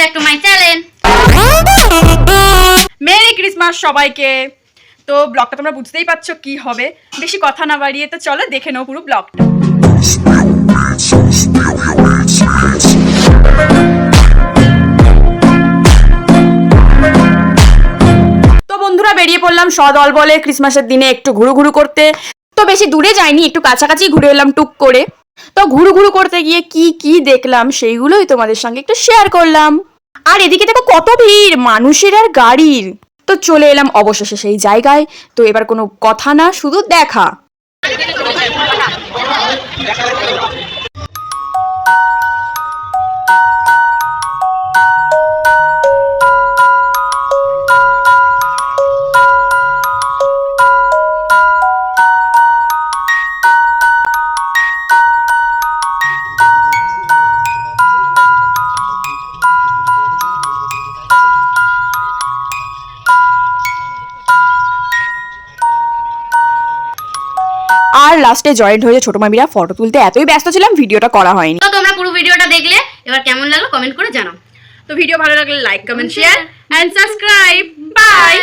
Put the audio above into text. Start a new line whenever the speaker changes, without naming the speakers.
Back to my channel
merry Christmas সবাইকে। তো ব্লগটা তোমরা বুঝতেই পারছ কি হবে। বেশি কথা না বাড়িয়ে তো চলো দেখে নাও পুরো ব্লগটা। তো বন্ধুরা, বেরিয়ে পড়লাম সদল বলে ক্রিসমাসের দিনে একটু ঘুরু ঘুরু করতে। তো বেশি দূরে যাইনি, একটু কাছাকাছি ঘুরে এলাম টুক করে। তো ঘুরু ঘুরু করতে গিয়ে কি কি দেখলাম সেইগুলোই তোমাদের সঙ্গে একটু শেয়ার করলাম। আর এদিকে দেখো কত ভিড়, মানুষের আর গাড়ির। তো চলে এলাম অবশেষে সেই জায়গায়। তো এবার কোনো কথা না, শুধু দেখা। আর লাস্টে জয়েন্ট হয়ে ছোট মামিরা ফটো তুলতে এতই ব্যস্ত ছিলাম ভিডিওটা করা হয়নি।
তো তোমরা পুরো ভিডিওটা দেখলে এবার কেমন লাগল কমেন্ট করে জানাও।
তো ভিডিও ভালো লাগলে like comment share and subscribe bye